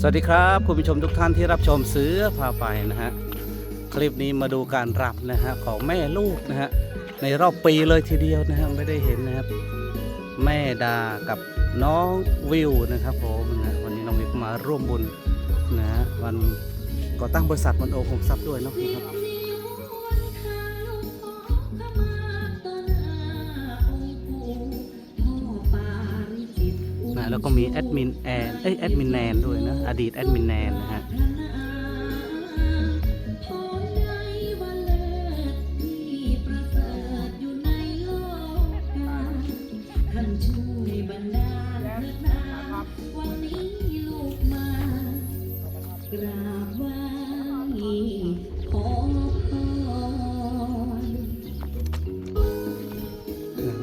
สวัสดีครับคุณผู้ชมทุกท่านที่รับชมเสือพาไปนะฮะคลิปนี้มาดูการรับนะฮะของแม่ลูกนะฮะในรอบปีเลยทีเดียวนะฮะไม่ได้เห็นนะครับ แม่ดากับน้องวิวนะครับผมนะวันนี้น้องวิวมาร่วมบุญนะฮะวันก่อตั้งบริษัทมันโอคงทรัพย์ด้วยเนาะครับ แล้วก็มีแอดมินแอนเอ้ยแอดมินแนนด้วยนะ อดีตแอดมินแนนนะฮะ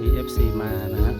มีเอฟซีมานะฮะ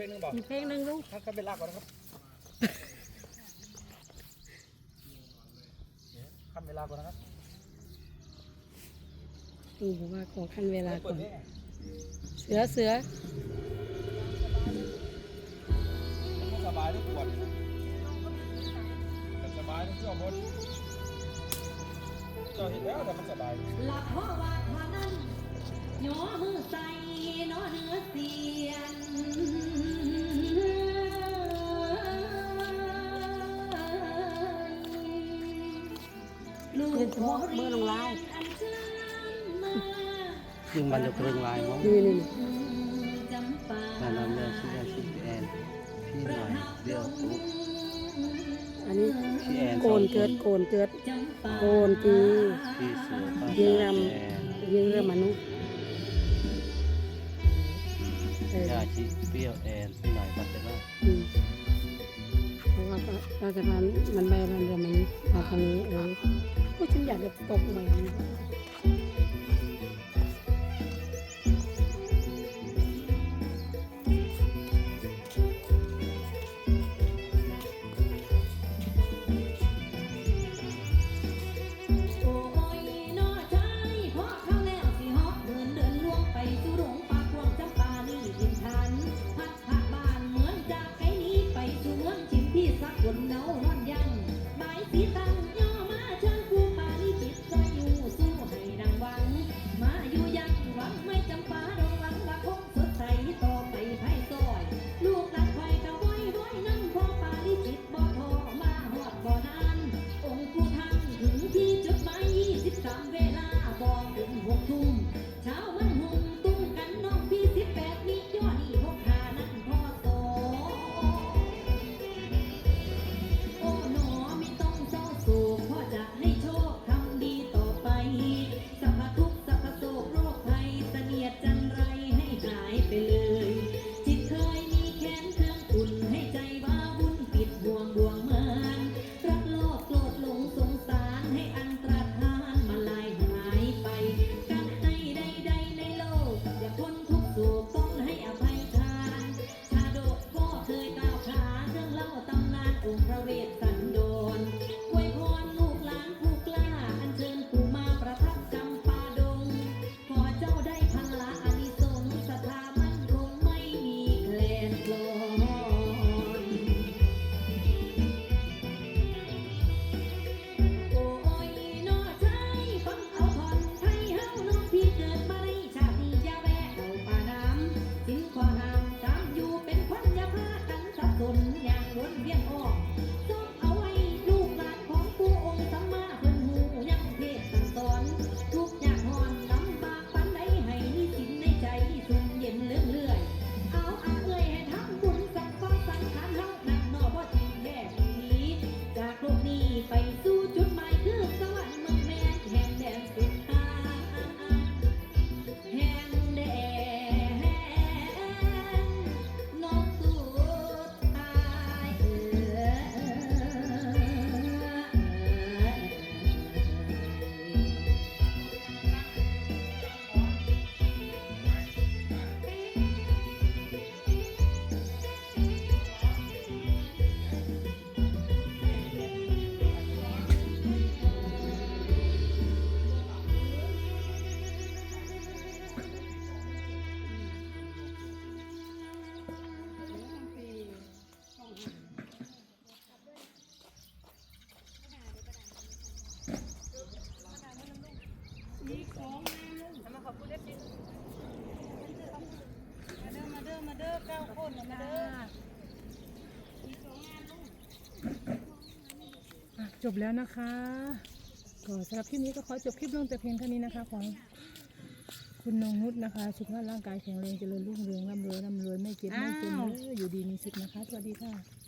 ลงหนึงบอกอีเพลงหนึ่งลูกถ้าก็เป็นลากก่อนนะครับขั้นเวลาก่อนนะครับลุว่าขอขั้นเวลาก่อน เสือเสือสบายทุกคนสบายทุกเจ้าบนเจ้าเห็นแล้วแต่มันสบายหลับเพราะว่าพานั้นหยอหือใส่นอเนื้อเสียน จะมองเมื่อลงลายយើងបានយកគ្រឿងឡាយមកនេះនេះតាមតាមនេះស៊ីស៊ីអែនពីណៃវាអ៊ូអានេះកូនកើតកូនកើតកូនទីយើងរាំយើងរាំមនុស្សយ៉ាជីពៀអែនពីណៃបាត់ទៅណាเพราะว่าอาจารย์มันไม่รันเรื่องนี้อาจารย์เออ ฉันอยากจะตกใหม่ ถึงหกทุ่มเช้ามั จบแล้วนะคะก็สำหรับคลิปนี้ก็ขอจบคลิปลงแต่เพียงเท่านี้นะคะของคุณนงนุชนะคะ สุขภาพร่างกายแข็งแรงเจริญรุ่งเรืองร่ำรวยร่ำรวยไม่เจ็บไม่จนเลยอยู่ดีมีสุขนะคะ สวัสดีค่ะ